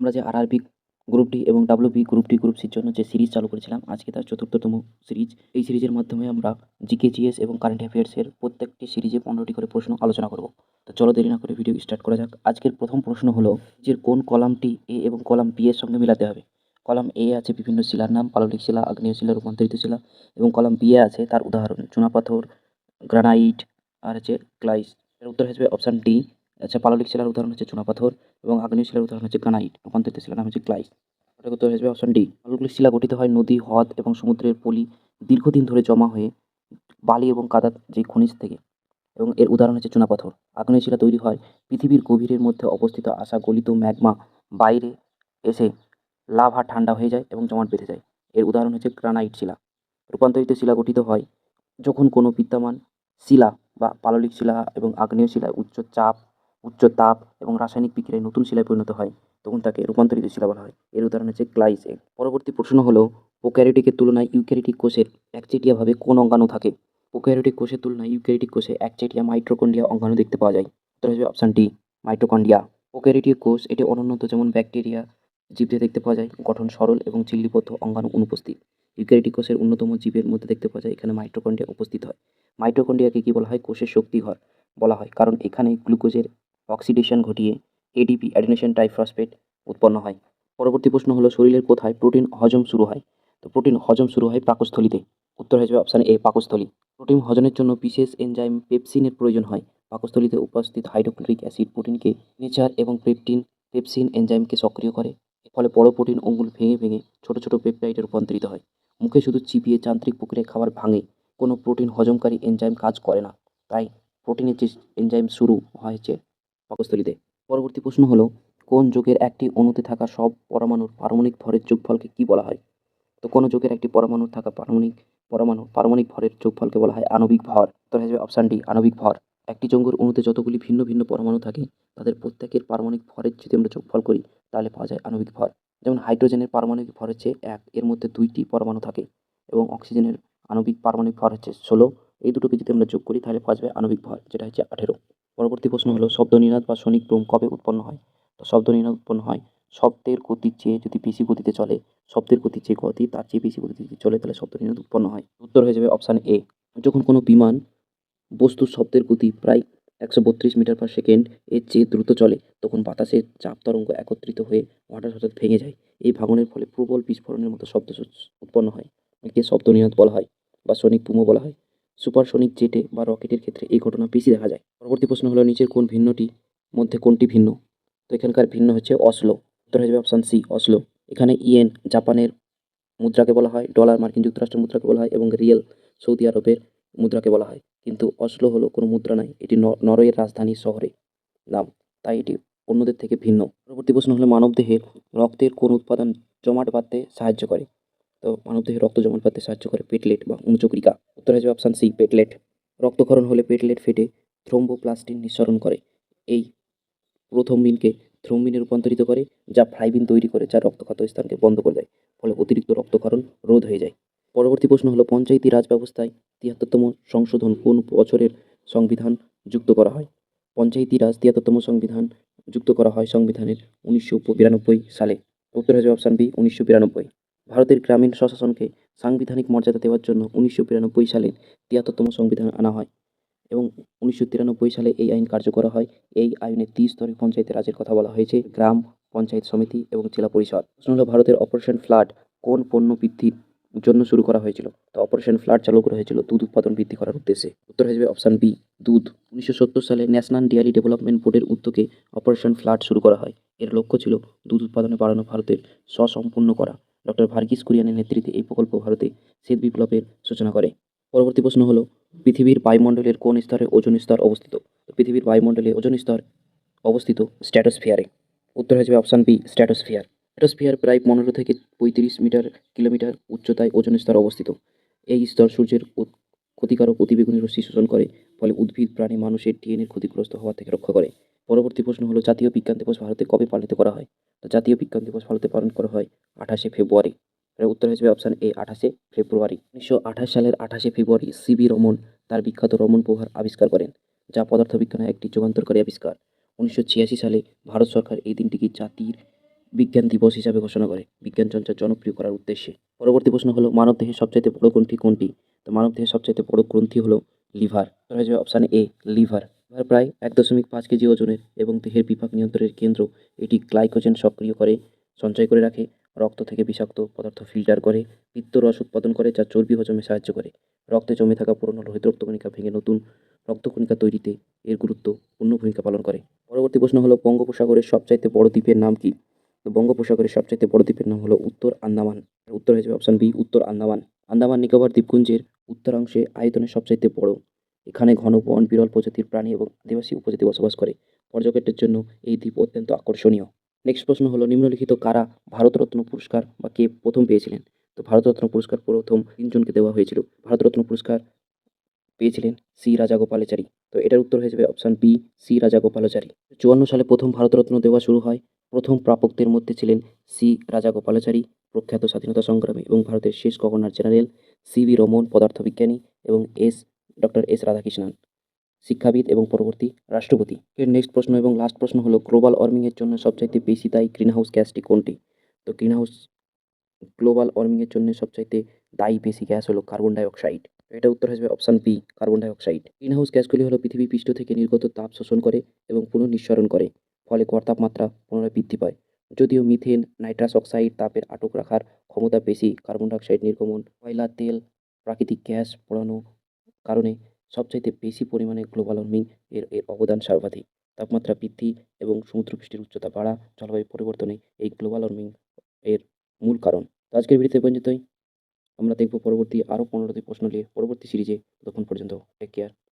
আমরা যে RRB group D এবং ডাব্লিউবি গ্রুপ ডি গ্রুপ সির জন্য যে সিরিজ চালু করেছিলাম, আজকে তার চতুর্থতম সিরিজ এই সিরিজের মাধ্যমে আমরা জিকে জিএস এবং কারেন্ট অ্যাফেয়ার্সের প্রত্যেকটি সিরিজে পনেরোটি করে প্রশ্ন আলোচনা করব। তো চলো দেরি না করে ভিডিও স্টার্ট করা যাক। আজকের প্রথম প্রশ্ন হলো যে কোন কলামটি এ এবং কলাম বি এর সঙ্গে মিলাতে হবে? কলাম এ আছে বিভিন্ন শিলার নাম, পাললিক শিলা, আগ্নেয় শিলা, রূপান্তরিত শিলা এবং কলাম বি এ আছে তার উদাহরণ, চুনাপাথর গ্রানাইট আর হচ্ছে ক্লাইস এর উত্তর হিসেবে অপশান ডি আচ্ছা পাললিক শিলার উদাহরণ হচ্ছে চুনাপাথর এবং আগ্নেয় শিলার উদাহরণ হচ্ছে গ্রানাইট। রূপান্তরিত শিলার নাম হচ্ছে ক্লাইস সঠিক উত্তর হিসেবে অপশান ডি পাললিক শিলা গঠিত হয় নদী, হ্রদ এবং সমুদ্রের পলি দীর্ঘদিন ধরে জমা হয়ে বালি এবং কাদা যে খনিজ থেকে এবং এর উদাহরণ হচ্ছে চুনাপাথর। আগ্নেয় শিলা তৈরি হয় পৃথিবীর গভীরের মধ্যে অবস্থিত আসা গলিত ম্যাগমা বাইরে এসে লাভা ঠান্ডা হয়ে যায় এবং জমাট বেঁধে যায়। এর উদাহরণ হচ্ছে গ্রানাইট শিলা। রূপান্তরিত শিলা গঠিত হয় যখন কোনো বিদ্যমান শিলা বা পাললিক শিলা এবং আগ্নেয় শিলা উচ্চ চাপ উচ্চ তাপ এবং রাসায়নিক বিক্রিয়ায় নতুন শিলায় পরিণত হয়, তখন তাকে রূপান্তরিত শিলা বলা হয়। এর উদাহরণ হচ্ছে গ্লাইসেন। পরবর্তী প্রশ্ন হলো, প্রোক্যারিওটিকের তুলনায় ইউক্যারিওটিক কোষের একচেটিয়াভাবে কোন অঙ্গাণু থাকে? প্রোক্যারিওটিক কোষের তুলনায় ইউক্যারিওটিক কোষে একচেটিয়া মাইট্রোকন্ডিয়া অঙ্গাণু দেখতে পাওয়া যায়। উত্তর হবে অপশান ডি মাইট্রোকন্ডিয়া প্রোক্যারিওটিক কোষ এটি অনুন্নত যেমন ব্যাকটেরিয়া জীবদের দেখতে পাওয়া যায়, গঠন সরল এবং চিল্লিবদ্ধ অঙ্গাণু অনুপস্থিত। ইউক্যারিওটিক কোষের অন্যতম জীবের মধ্যে দেখতে পাওয়া যায়, এখানে মাইট্রোকন্ডিয়া উপস্থিত হয়। মাইট্রোকন্ডিয়াকে কী বলা হয়? কোষের শক্তিঘর বলা হয়, কারণ এখানে গ্লুকোজের অক্সিডেশন ঘটিয়ে এডিপি অ্যাডিনেশন টাইফসফেট উৎপন্ন হয়। পরবর্তী প্রশ্ন হলো, শরীরের কোথায় প্রোটিন হজম শুরু হয়? তো প্রোটিন হজম শুরু হয় পাকস্থলিতে। উত্তর হয়ে যাবে অপশান এ পাকস্থলী। প্রোটিন হজমের জন্য বিশেষ এনজাইম পেপসিনের প্রয়োজন হয়। পাকস্থলীতে উপস্থিত হাইড্রোক্লোরিক অ্যাসিড প্রোটিনকে নেচার এবং পেপটিন পেপসিন এনজাইমকে সক্রিয় করে। ফলে বড় প্রোটিন অঙ্গুল ভেঙে ভেঙে ছোট ছোট পেপটাইডে রূপান্তরিত হয়। মুখে শুধু চিবিয়ে যান্ত্রিক প্রক্রিয়ায় খাবার ভাঙে। কোনো প্রোটিন হজমকারী এনজাইম কাজ করে না। তাই প্রোটিনের যে এনজাইম শুরু হয়েছে পাকস্থলীতে। পরবর্তী প্রশ্ন হলো, কোন যৌগের একটি অণুতে থাকা সব পরমাণুর পারমাণবিক ভরের যোগফলকে কী বলা হয়? তো কোনো যৌগের একটি পরমাণুর থাকা পারমাণবিক পরমাণু পারমাণবিক ভরের যোগফলকে বলা হয় আণবিক ভর। উত্তর হিসেবে অপশান ডি আণবিক ভর। একটি যৌগের অণুতে যতগুলি ভিন্ন ভিন্ন পরমাণু থাকে, তাদের প্রত্যেকের পারমাণবিক ভরের যদি আমরা যোগফল করি, তাহলে পাওয়া যায় আণবিক ভর। যেমন হাইড্রোজেনের পারমাণবিক ভর হচ্ছে এক, এর মধ্যে দুইটি পরমাণু থাকে এবং অক্সিজেনের আণবিক পারমাণবিক ভর হচ্ছে ষোলো। এই দুটোকে যদি আমরা যোগ করি, তাহলে পাওয়া যাবে আণবিক ভর, যেটা হচ্ছে আঠেরো। পরবর্তী প্রশ্ন হলো, শব্দ নিনাদ বা সনিক ব্রোম কবে উৎপন্ন হয়? তো শব্দ নিনাদ উৎপন্ন হয় শব্দের গতির চেয়ে যদি বেশি গতিতে চলে, শব্দের গতির চেয়ে গতি, তার চেয়ে বেশি গতিতে যদি চলে, তাহলে শব্দ নিনাদ উৎপন্ন হয়। উত্তর হয়ে যাবে অপশান এ যখন কোনো বিমান বস্তুর শব্দের গতি প্রায় একশো বত্রিশ মিটার পার সেকেন্ড এর চেয়ে দ্রুত চলে, তখন বাতাসের চাপ তরঙ্গ একত্রিত হয়ে হঠাৎ হঠাৎ ভেঙে যায়। এই ভাঙনের ফলে প্রবল বিস্ফোরণের মতো শব্দ উৎপন্ন হয় একে শব্দ নিনাদ বলা হয় বা সনিক পুমো বলা হয়। সুপারসনিক জেটে বা রকেটের ক্ষেত্রে এই ঘটনা বেশি দেখা যায়। পরবর্তী প্রশ্ন হলো, নিচের কোন ভিন্নটি মধ্যে কোনটি ভিন্ন? তো এখানকার ভিন্ন হচ্ছে অসলো। উত্তর হয়ে যাবে অপশান সি অসলো। এখানে ইয়েন, জাপানের মুদ্রাকে বলা হয়, ডলার মার্কিন যুক্তরাষ্ট্রের মুদ্রাকে বলা হয় এবং রিয়েল সৌদি আরবের মুদ্রাকে বলা হয়। কিন্তু অসলো হলো কোনো মুদ্রা নয় এটি নরওয়ের রাজধানী শহরে নাম, তাই এটি অন্যদের থেকে ভিন্ন। পরবর্তী প্রশ্ন হলো মানবদেহের রক্তের কোন উৎপাদন জমাট বাঁধতে সাহায্য করে? তো মানবদেহে রক্ত জমাট বাঁধতে সাহায্য করে পেটলেট বা অনুচক্রিকা উত্তর যাবে অপশান সি পেটলেট। রক্তক্ষরণ হলে পেটলেট ফেটে থ্রোম্বোপ্লাস্টিন নিঃসরণ করে। এই প্রথমবিনকে থ্রোম্বিনে রূপান্তরিত করে, যা ফ্লাইবিন তৈরি করে, যা রক্তক্ষত স্থানকে বন্ধ করে দেয়, ফলে অতিরিক্ত রক্তক্ষরণ রোধ হয়ে যায়। পরবর্তী প্রশ্ন হলো, পঞ্চায়েতি রাজ ব্যবস্থায় তিয়াত্তরতম সংশোধন কোন বছরের সংবিধান যুক্ত করা হয়? পঞ্চায়েতি রাজ তিয়াত্তরতম সংবিধান যুক্ত করা হয় সংবিধানের উনিশশো বিরানব্বই সালে। উত্তর হয়ে যাবে অপশান বি, উনিশশো বিরানব্বই। ভারতের গ্রামীণ স্বশাসনকে সাংবিধানিক মর্যাদা দেওয়ার জন্য উনিশশো বিরানব্বই সালে তিয়াত্তরতম সংবিধান আনা হয় এবং উনিশশো তিরানব্বই সালে এই আইন কার্যকর হয়। এই আইনে ত্রিস্তরী পঞ্চায়েতের রাজের কথা বলা হয়েছে। গ্রাম, পঞ্চায়েত সমিতি এবং জেলা পরিষদ। প্রশ্ন হলো, ভারতের অপারেশন ফ্লাড কোন পণ্য বৃদ্ধির জন্য শুরু করা হয়েছিল? তো অপারেশন ফ্লাড চালু করা হয়েছিল দুধ উৎপাদন বৃদ্ধি করার উদ্দেশ্যে। উত্তর হয়ে যাবে অপশান বি, দুধ। উনিশশো সত্তর সালে ন্যাশনাল ডেয়ারি ডেভেলপমেন্ট বোর্ডের উদ্যোগে অপারেশন ফ্লাড শুরু করা হয়। এর লক্ষ্য ছিল দুধ উৎপাদনে বাড়ানো ভারতের স্বসম্পূর্ণ করা। ডক্টর ভার্গিস কুরিয়ানের নেতৃত্বে এই প্রকল্প ভারতে শ্বেত বিপ্লবের সূচনা করে। পরবর্তী প্রশ্ন হলো, পৃথিবীর বায়ুমণ্ডলের কোন স্তরে ওজন স্তর অবস্থিত? পৃথিবীর বায়ুমণ্ডলে ওজন স্তর অবস্থিত স্ট্র্যাটোস্ফিয়ারে। উত্তর হয়ে যাবে অপশান বি, স্ট্র্যাটোস্ফিয়ার। স্ট্র্যাটোস্ফিয়ার প্রায় পনেরো থেকে পঁয়ত্রিশ মিটার, কিলোমিটার উচ্চতায় ওজন স্তর অবস্থিত। এই স্তর সূর্যের ক্ষতিকারক অতিবেগুনি রশ্মি শোষণ করে, ফলে উদ্ভিদ, প্রাণী, মানুষের ডিএনএর ক্ষতিগ্রস্ত হওয়া থেকে রক্ষা করে। পরবর্তী প্রশ্ন হলো, জাতীয় বিজ্ঞান দিবস ভারতে কবে পালিত করা হয়? তো জাতীয় বিজ্ঞান দিবস ভারতে পালন করা হয় আঠাশে ফেব্রুয়ারি। এর উত্তর হিসেবে অপশান এ আঠাশে ফেব্রুয়ারি। উনিশশো আঠাশ সালের আঠাশে ফেব্রুয়ারি সিবি রমন তার বিখ্যাত রমন প্রভার আবিষ্কার করেন, যা পদার্থবিজ্ঞানের একটি যুগান্তরকারী আবিষ্কার। উনিশশো ছিয়াশি সালে ভারত সরকার এই দিনটিকে জাতির বিজ্ঞান দিবস হিসাবে ঘোষণা করে বিজ্ঞান চর্চা জনপ্রিয় করার উদ্দেশ্যে। পরবর্তী প্রশ্ন হলো মানবদেহের সবচাইতে বড় গ্রন্থি কোনটি? তো মানবদেহের সবচাইতে বড় গ্রন্থি হলো লিভার। যাবে অপশান এ লিভার। লিভার প্রায় এক দশমিক পাঁচ কেজি ওজনের এবং দেহের বিপাক নিয়ন্ত্রণের কেন্দ্র এটি গ্লাইকোজেন সক্রিয় করে, সঞ্চয় করে রাখে, রক্ত থেকে বিষাক্ত পদার্থ ফিল্টার করে পিত্তরস উৎপাদন করে যা চর্বি হজমে সাহায্য করে। রক্তে জমে থাকা পুরনো লোহিত রক্তকণিকা ভেঙে নতুন রক্তকণিকা তৈরিতে এর গুরুত্বপূর্ণ ভূমিকা পালন করে। পরবর্তী প্রশ্ন হলো, বঙ্গোপসাগরের সবচাইতে বড় দ্বীপের নাম কি? তো বঙ্গোপসাগরের সবচাইতে বড় দ্বীপের নাম হলো উত্তর আন্দামান। উত্তর হয়ে যাবে অপশান বি উত্তর আন্দামান। আন্দামান নিকোবর দ্বীপপুঞ্জের উত্তরাংশে আয়তনে সবচাইতে বড়। এখানে ঘন বন, বিরল প্রজাতির প্রাণী এবং আদিবাসী উপজাতি বসবাস করে। পর্যটকদের জন্য এই দ্বীপ অত্যন্ত আকর্ষণীয়। নেক্সট প্রশ্ন হলো, নিম্নলিখিত কারা ভারতরত্ন পুরস্কার বা কে প্রথম পেয়েছিলেন? তো ভারতরত্ন পুরস্কার প্রথম তিনজনকে দেওয়া হয়েছিল। ভারতরত্ন পুরস্কার পেয়েছিলেন সি রাজাগোপালাচারী। তো এটার উত্তর হয়ে যাবে অপশান বি, সি রাজাগোপালাচারী। চুয়ান্ন সালে প্রথম ভারতরত্ন দেওয়া শুরু হয়। প্রথম প্রাপকদের মধ্যে ছিলেন সি রাজাগোপালাচারী, প্রখ্যাত স্বাধীনতা সংগ্রামী এবং ভারতের শেষ গভর্নর জেনারেল সি রমন, পদার্থবিজ্ঞানী এবং এস ডক্টর এস রাধাকৃষ্ণন, শিক্ষাবিদ এবং পরবর্তী রাষ্ট্রপতি। এর নেক্সট প্রশ্ন এবং লাস্ট প্রশ্ন হলো, গ্লোবাল ওয়ার্মিংয়ের জন্য সবচাইতে বেশি দায়ী গ্রিনহাউস গ্যাসটি কোনটি? তো গ্রিনহাউস গ্লোবাল ওয়ার্মিংয়ের জন্য সবচাইতে দায়ী বেশি গ্যাস হলো কার্বন ডাইঅক্সাইড এটা উত্তর যাবে option B carbon dioxide greenhouse গ্যাসগুলি হলো পৃথিবী পৃষ্ঠ থেকে নির্গত তাপ শোষণ করে এবং পুনর্নিঃসরণ করে, ফলে গড় তাপমাত্রা পুনরায় বৃদ্ধি পায়। যদিও মিথেন নাইট্রাস অক্সাইড তাপের আটক রাখার ক্ষমতা বেশি কার্বন ডাইঅক্সাইড নির্গমন, কয়লা, তেল, প্রাকৃতিক গ্যাস পোড়ানো কারণে সবচাইতে বেশি পরিমাণে গ্লোবাল ওয়ার্মিং এর এর অবদান সর্বাধিক। তাপমাত্রা বৃদ্ধি এবং সমুদ্রপৃষ্ঠের উচ্চতা বাড়া জলবায়ু পরিবর্তনে এই গ্লোবাল ওয়ার্মিং এর মূল কারণ। তো আজকের ভিডিওতে পর্যন্তই। আমরা দেখব পরবর্তী আরও পনেরোটি প্রশ্ন নিয়ে পরবর্তী সিরিজে। ততক্ষণ পর্যন্ত টেক কেয়ার